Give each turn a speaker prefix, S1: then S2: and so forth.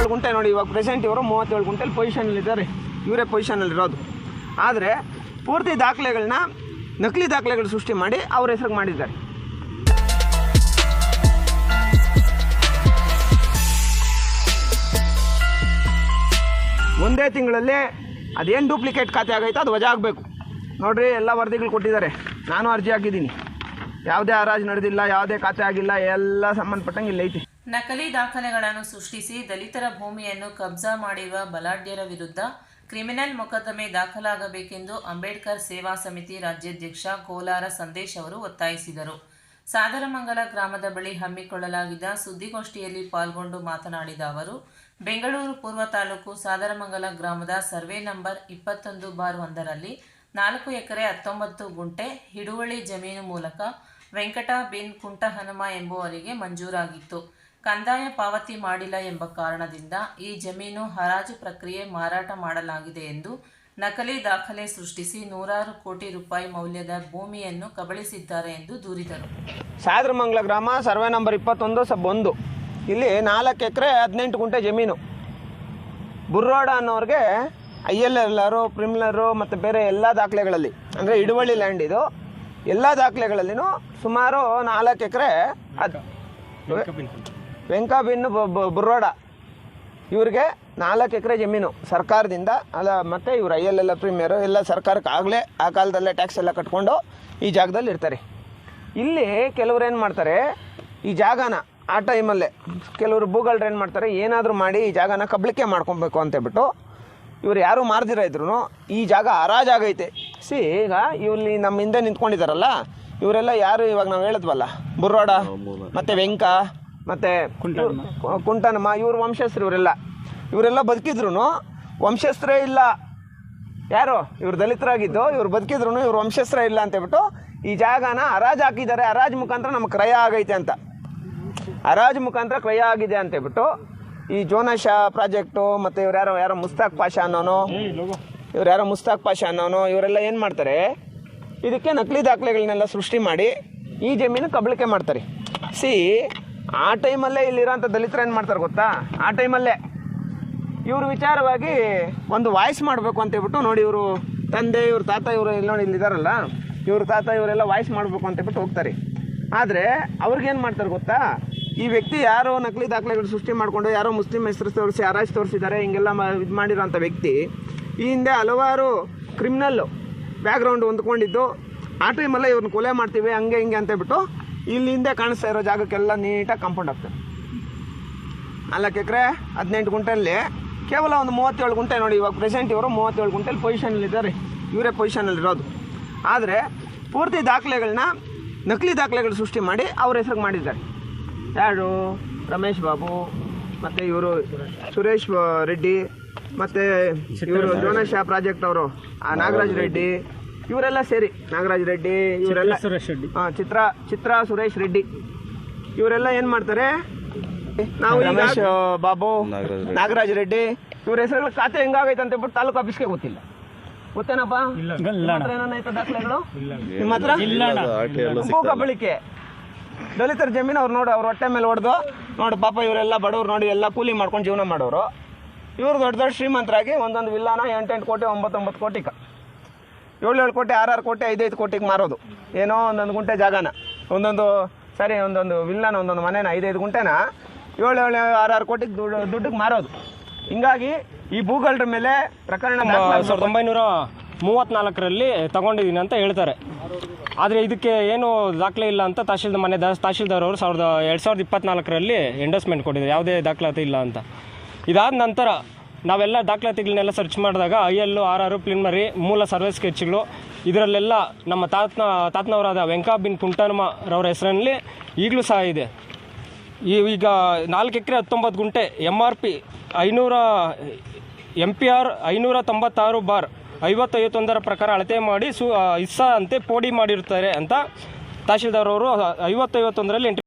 S1: ಮೂವತ್ತೇಳು ಗುಂಟೆ ನೋಡಿ, ಇವಾಗ ಪ್ರೆಸೆಂಟ್ ಇವರು ಮೂವತ್ತೇಳು ಗುಂಟೆಲಿ ಪೊಸಿಷನಲ್ಲಿದ್ದಾರೆ ಇವರೇ ಪೊಸಿಷನಲ್ಲಿರೋದು ಆದರೆ, ಪೂರ್ತಿ ದಾಖಲೆಗಳನ್ನ ನಕಲಿ ದಾಖಲೆಗಳು ಸೃಷ್ಟಿ ಮಾಡಿ ಅವ್ರ ಹೆಸರಿಗೆ ಮಾಡಿದ್ದಾರೆ. ಒಂದೇ ತಿಂಗಳಲ್ಲಿ ಅದೇನು ಡೂಪ್ಲಿಕೇಟ್ ಖಾತೆ ಆಗೈತೋ ಅದು ವಜಾ ಆಗಬೇಕು. ನೋಡಿರಿ, ಎಲ್ಲ ವರದಿಗಳು ಕೊಟ್ಟಿದ್ದಾರೆ. ನಾನು ಅರ್ಜಿ ಹಾಕಿದ್ದೀನಿ. ಯಾವುದೇ ಹರಾಜು ನಡೆದಿಲ್ಲ, ಯಾವುದೇ ಖಾತೆ ಆಗಿಲ್ಲ, ಎಲ್ಲ ಸಂಬಂಧಪಟ್ಟಂಗೆ ಇಲ್ಲಿ ಐತಿ.
S2: ನಕಲಿ ದಾಖಲೆಗಳನ್ನು ಸೃಷ್ಟಿಸಿ ದಲಿತರ ಭೂಮಿಯನ್ನು ಕಬ್ಜಾ ಮಾಡಿರುವ ಬಲಾಢ್ಯರ ವಿರುದ್ಧ ಕ್ರಿಮಿನಲ್ ಮೊಕದ್ದಮೆ ದಾಖಲಾಗಬೇಕೆಂದು ಅಂಬೇಡ್ಕರ್ ಸೇವಾ ಸಮಿತಿ ರಾಜ್ಯಾಧ್ಯಕ್ಷ ಕೋಲಾರ ಸಂದೇಶ್ ಅವರು ಒತ್ತಾಯಿಸಿದರು. ಸಾದರಮಂಗಲ ಗ್ರಾಮದ ಬಳಿ ಹಮ್ಮಿಕೊಳ್ಳಲಾಗಿದ್ದ ಸುದ್ದಿಗೋಷ್ಠಿಯಲ್ಲಿ ಪಾಲ್ಗೊಂಡು ಮಾತನಾಡಿದ ಅವರು, ಬೆಂಗಳೂರು ಪೂರ್ವ ತಾಲೂಕು ಸಾದರಮಂಗಲ ಗ್ರಾಮದ ಸರ್ವೆ ನಂಬರ್ ಇಪ್ಪತ್ತೊಂದು ಬಾರ್ ಒಂದರಲ್ಲಿ ನಾಲ್ಕು ಎಕರೆ ಹತ್ತೊಂಬತ್ತು ಗುಂಟೆ ಹಿಡುವಳಿ ಜಮೀನು ಮೂಲಕ ವೆಂಕಟ ಬಿನ್ ಕುಂಟಹನುಮ ಎಂಬುವರಿಗೆ ಮಂಜೂರಾಗಿತ್ತು. ಕಂದಾಯ ಪಾವತಿ ಮಾಡಿಲ್ಲ ಎಂಬ ಕಾರಣದಿಂದ ಈ ಜಮೀನು ಹರಾಜು ಪ್ರಕ್ರಿಯೆ ಮಾರಾಟ ಮಾಡಲಾಗಿದೆ ಎಂದು ನಕಲಿ ದಾಖಲೆ ಸೃಷ್ಟಿಸಿ ನೂರಾರು ಕೋಟಿ ರೂಪಾಯಿ ಮೌಲ್ಯದ ಭೂಮಿಯನ್ನು ಕಬಳಿಸಿದ್ದಾರೆ ಎಂದು ದೂರಿದರು.
S1: ಸಾದ್ರಮಂಗ್ಲ ಗ್ರಾಮ ಸರ್ವೆ ನಂಬರ್ ಇಪ್ಪತ್ತೊಂದು ಸಬ್ ಒಂದು. ಇಲ್ಲಿ ನಾಲ್ಕು ಎಕರೆ ಹದಿನೆಂಟು ಗುಂಟೆ ಜಮೀನು. ಬುರ್ರೋಡ ಅನ್ನೋರಿಗೆ ಐ ಎಲ್ ಎಲ್ಲರು ಪ್ರಿಮ್ಲರು ಮತ್ತು ಬೇರೆ ಎಲ್ಲ ದಾಖಲೆಗಳಲ್ಲಿ ಅಂದರೆ ಇಡುವಳ್ಳಿ ಲ್ಯಾಂಡ್ ಇದು. ಎಲ್ಲ ದಾಖಲೆಗಳಲ್ಲಿನೂ ಸುಮಾರು ನಾಲ್ಕು ಎಕರೆ ಅದು ವೆಂಕಾಬಿನ್ನು ಬುರ್ರೋಡ ಇವ್ರಿಗೆ ನಾಲ್ಕು ಎಕರೆ ಜಮೀನು ಸರ್ಕಾರದಿಂದ. ಅಲ್ಲ ಮತ್ತು ಇವ್ರು ಐ ಎಲ್ ಎಲ್ಲ ಪ್ರೀಮಿಯರು ಎಲ್ಲ ಸರ್ಕಾರಕ್ಕೆ ಆಗಲೇ ಆ ಕಾಲದಲ್ಲೇ ಟ್ಯಾಕ್ಸ್ ಎಲ್ಲ ಕಟ್ಕೊಂಡು ಈ ಜಾಗದಲ್ಲಿ ಇರ್ತಾರೆ. ಇಲ್ಲಿ ಕೆಲವ್ರು ಏನು ಮಾಡ್ತಾರೆ ಈ ಜಾಗನ ಆ ಟೈಮಲ್ಲೇ ಕೆಲವರು ಭೂಗಳ್ರು ಏನು ಮಾಡ್ತಾರೆ ಏನಾದರೂ ಮಾಡಿ ಈ ಜಾಗನ ಕಬ್ಳಿಕೆ ಮಾಡ್ಕೊಬೇಕು ಅಂತೇಳ್ಬಿಟ್ಟು ಇವ್ರು ಯಾರು ಮಾರ್ದಿರ ಇದ್ರು ಈ ಜಾಗ ಹರಾಜಾಗೈತೆ ಸಿ ಈಗ ಇಲ್ಲಿ ನಮ್ಮ ಹಿಂದೆ ನಿಂತ್ಕೊಂಡಿದ್ದಾರಲ್ಲ ಇವರೆಲ್ಲ ಯಾರು ಇವಾಗ ನಾವು ಹೇಳಿದ್ವಲ್ಲ ಬುರ್ರೋಡ ಮತ್ತು ವೆಂಕ ಮತ್ತು ಕುಂಟನಮ್ಮ. ಇವ್ರ ವಂಶಸ್ಥರು ಇವರೆಲ್ಲ. ಇವರೆಲ್ಲ ಬದುಕಿದ್ರು ವಂಶಸ್ಥರೇ ಇಲ್ಲ. ಯಾರು? ಇವ್ರು ದಲಿತರಾಗಿದ್ದು ಇವ್ರು ಬದುಕಿದ್ರು ಇವ್ರ ವಂಶಸ್ಥರೇ ಇಲ್ಲ ಅಂತೇಳ್ಬಿಟ್ಟು ಈ ಜಾಗನ ಹರಾಜು ಹಾಕಿದ್ದಾರೆ. ಹರಾಜು ಮುಖಾಂತರ ನಮ್ಗೆ ಕ್ರಯ ಆಗೈತೆ ಅಂತ. ಹರಾಜು ಮುಖಾಂತರ ಕ್ರಯ ಆಗಿದೆ ಅಂತೇಳ್ಬಿಟ್ಟು ಈ ಜೋನಶ ಪ್ರಾಜೆಕ್ಟು ಮತ್ತು ಇವ್ರು ಯಾರೋ ಯಾರೋ ಮುಸ್ತಾಕ್ ಪಾಷ ಅನ್ನೋನು ಇವ್ರು ಯಾರೋ ಮುಸ್ತಾಕ್ ಪಾಷ ಅನ್ನೋನು ಇವರೆಲ್ಲ ಏನು ಮಾಡ್ತಾರೆ? ಇದಕ್ಕೆ ನಕಲಿ ದಾಖಲೆಗಳನ್ನೆಲ್ಲ ಸೃಷ್ಟಿ ಮಾಡಿ ಈ ಜಮೀನು ಕಬಳಿಕೆ ಮಾಡ್ತಾರೆ. ಸಿ ಆ ಟೈಮಲ್ಲೇ ಇಲ್ಲಿರೋಂಥ ದಲಿತರು ಏನು ಮಾಡ್ತಾರೆ ಗೊತ್ತಾ? ಆ ಟೈಮಲ್ಲೇ ಇವ್ರ ವಿಚಾರವಾಗಿ ಒಂದು ವಾಯ್ಸ್ ಮಾಡಬೇಕು ಅಂತ ಹೇಳ್ಬಿಟ್ಟು ನೋಡಿ ಇವರು ತಂದೆ, ಇವ್ರ ತಾತ ಇವರು ಇಲ್ಲಿ ನೋಡಿ ಇಲ್ಲಿದಾರಲ್ಲ, ಇವ್ರ ತಾತ ಇವರೆಲ್ಲ ವಾಯ್ಸ್ ಮಾಡಬೇಕು ಅಂತ ಹೇಳ್ಬಿಟ್ಟು ಹೋಗ್ತಾರೆ. ಆದರೆ ಅವ್ರಿಗೇನು ಮಾಡ್ತಾರೆ ಗೊತ್ತಾ? ಈ ವ್ಯಕ್ತಿ ಯಾರೋ ನಕಲಿ ದಾಖಲೆಗಳು ಸೃಷ್ಟಿ ಮಾಡಿಕೊಂಡು, ಯಾರೋ ಮುಸ್ಲಿಂ ಹೆಸರು ತೋರಿಸಿ ಯಾರಾಜ್ ತೋರಿಸಿದ್ದಾರೆ, ಹಿಂಗೆಲ್ಲ ಇದು ಮಾಡಿರೋಂಥ ವ್ಯಕ್ತಿ ಈ ಹಿಂದೆ ಹಲವಾರು ಕ್ರಿಮಿನಲ್ಲು ಬ್ಯಾಕ್ಗ್ರೌಂಡ್ ಹೊಂದ್ಕೊಂಡಿದ್ದು, ಆ ಟೈಮಲ್ಲೇ ಇವ್ರನ್ನ ಕೊಲೆ ಮಾಡ್ತೀವಿ, ಹಂಗೆ ಹಿಂಗೆ ಅಂತ ಹೇಳ್ಬಿಟ್ಟು ಇಲ್ಲಿ ಹಿಂದೆ ಕಾಣಿಸ್ತಾ ಇರೋ ಜಾಗಕ್ಕೆಲ್ಲ ನೀಟಾಗಿ ಕಾಂಪೌಂಡ್ ಆಗ್ತದೆ. ನಾಲ್ಕು ಎಕರೆ ಹದಿನೆಂಟು ಗುಂಟೆಯಲ್ಲಿ ಕೇವಲ ಒಂದು ಮೂವತ್ತೇಳು ಗುಂಟೆ ನೋಡಿ ಇವಾಗ ಪ್ರೆಸೆಂಟ್ ಇವರು ಮೂವತ್ತೇಳು ಗುಂಟೆಲಿ ಪೊಸಿಷನಲ್ಲಿದ್ದಾರೆ ಇವರೇ ಪೊಸಿಷನಲ್ಲಿರೋದು ಆದರೆ ಪೂರ್ತಿ ದಾಖಲೆಗಳನ್ನ ನಕಲಿ ದಾಖಲೆಗಳು ಸೃಷ್ಟಿ ಮಾಡಿ ಅವ್ರ ಹೆಸರಿಗೆ ಮಾಡಿದ್ದಾರೆ. ಯಾರು? ರಮೇಶ್ ಬಾಬು ಮತ್ತು ಇವರು ಸುರೇಶ್ ರೆಡ್ಡಿ ಮತ್ತು ಇವರು ಜೋನಶಾ ಪ್ರಾಜೆಕ್ಟ್ ಅವರು ನಾಗರಾಜ್ ರೆಡ್ಡಿ ಇವರೆಲ್ಲ ಸೇರಿ ನಾಗರಾಜ್ ರೆಡ್ಡಿ ಇವರೆಲ್ಲ
S3: ಸುರೇಶ್ ರೆಡ್ಡಿ.
S1: ಹಾಂ ಚಿತ್ರ ಚಿತ್ರ ಸುರೇಶ್ ರೆಡ್ಡಿ. ಇವರೆಲ್ಲ ಏನು ಮಾಡ್ತಾರೆ? ನಾವು ರಮೇಶ್ ಬಾಬು ನಾಗರಾಜ್ ರೆಡ್ಡಿ. ಇವ್ರ ಹೆಸರುಗಳ ಖಾತೆ ಹೆಂಗಾಗೈತೆ ಅಂತ ಹೇಳ್ಬಿಟ್ಟು ತಾಲೂಕು ಆಫೀಸ್ಗೆ ಗೊತ್ತಿಲ್ಲ. ಗೊತ್ತೇನಪ್ಪ? ದಾಖಲೆಗಳು? ನಿಮ್ಮ ಹತ್ರ? ಭೂ ಕಬಳಿಕೆ ದಲಿತರ ಜಮೀನು ಅವ್ರು ನೋಡಿ ಅವ್ರ ಹೊಟ್ಟೆ ಮೇಲೆ ಹೊಡೆದು ನೋಡಿ ಪಾಪ ಇವರೆಲ್ಲ ಬಡವ್ರು ನೋಡಿ ಎಲ್ಲ ಕೂಲಿ ಮಾಡ್ಕೊಂಡು ಜೀವನ ಮಾಡೋರು. ಇವ್ರು ದೊಡ್ಡ ದೊಡ್ಡ ಶ್ರೀಮಂತರಾಗಿ ಒಂದೊಂದು ವಿಲ್ಲಾನ ಎಂಟೆಂಟು ಕೋಟಿ ಒಂಬತ್ತೊಂಬತ್ತು ಕೋಟಿಗ ಏಳು ಏಳು ಕೋಟಿ ಆರಾರು ಕೋಟಿ ಐದೈದು ಕೋಟಿಗೆ ಮಾರೋದು. ಏನೋ ಒಂದೊಂದು ಗುಂಟೆ ಜಾಗನ. ಒಂದೊಂದು ಸರಿ ಒಂದೊಂದು ವಿಲ್ಲನ ಒಂದೊಂದು ಮನೇನ ಐದೈದು ಗುಂಟೆನ ಏಳು ಏಳು ಆರಾರು ಕೋಟಿಗೆ ದುಡ್ಡು ದುಡ್ಡಿಗೆ ಮಾರೋದು. ಹಿಂಗಾಗಿ ಈ ಭೂಗಳ್ರ ಮೇಲೆ ಪ್ರಕರಣ.
S3: ಸಾವಿರದ ಒಂಬೈನೂರ ಮೂವತ್ತ್ನಾಲ್ಕರಲ್ಲಿ ತಗೊಂಡಿದ್ದೀನಿ ಅಂತ ಹೇಳ್ತಾರೆ. ಆದರೆ ಇದಕ್ಕೆ ಏನು ದಾಖಲೆ ಇಲ್ಲ ಅಂತ ತಹಶೀಲ್ದಾರ್ ಮನೆ ದಾಸ್ ತಹಶೀಲ್ದಾರ್ ಅವರು ಸಾವಿರದ ಎರಡು ಸಾವಿರದ ಇಪ್ಪತ್ನಾಲ್ಕರಲ್ಲಿ ಎಂಡೋಸ್ಮೆಂಟ್ ಕೊಟ್ಟಿದ್ದಾರೆ. ಯಾವುದೇ ದಾಖಲಾತಿ ಇಲ್ಲ ಅಂತ. ಇದಾದ ನಂತರ ನಾವೆಲ್ಲ ದಾಖಲಾತಿಗಳನ್ನೆಲ್ಲ ಸರ್ಚ್ ಮಾಡಿದಾಗ ಐ ಎಲ್ ಆರ್ ಆರು ಪ್ಲಿನ್ಮರಿ, ಮೂಲ ಸರ್ವೆ ಸ್ಕೆಚ್ಗಳು, ಇದರಲ್ಲೆಲ್ಲ ನಮ್ಮ ತಾತನ, ತಾತನವರಾದ ವೆಂಕಾ ಬಿನ್ ಕುಂಟನಮರವರ ಹೆಸರಲ್ಲಿ ಈಗಲೂ ಸಹ ಇದೆ. ಈಗ ನಾಲ್ಕು ಎಕರೆ ಹತ್ತೊಂಬತ್ತು ಗುಂಟೆ ಎಂ ಆರ್ ಪಿ ಐನೂರ ಎಂ ಪಿ ಆರ್ ಐನೂರ ತೊಂಬತ್ತಾರು ಬಾರ್ ಐವತ್ತೈವತ್ತೊಂದರ ಪ್ರಕಾರ ಅಳತೆ ಮಾಡಿ ಸು ಇಸ್ಸಾ ಅಂತೆ ಪೋಡಿ ಮಾಡಿರ್ತಾರೆ ಅಂತ ತಹಶೀಲ್ದಾರ್ ಅವರು ಐವತ್ತೈವತ್ತೊಂದರಲ್ಲಿ ಎಂಟ್ರಿ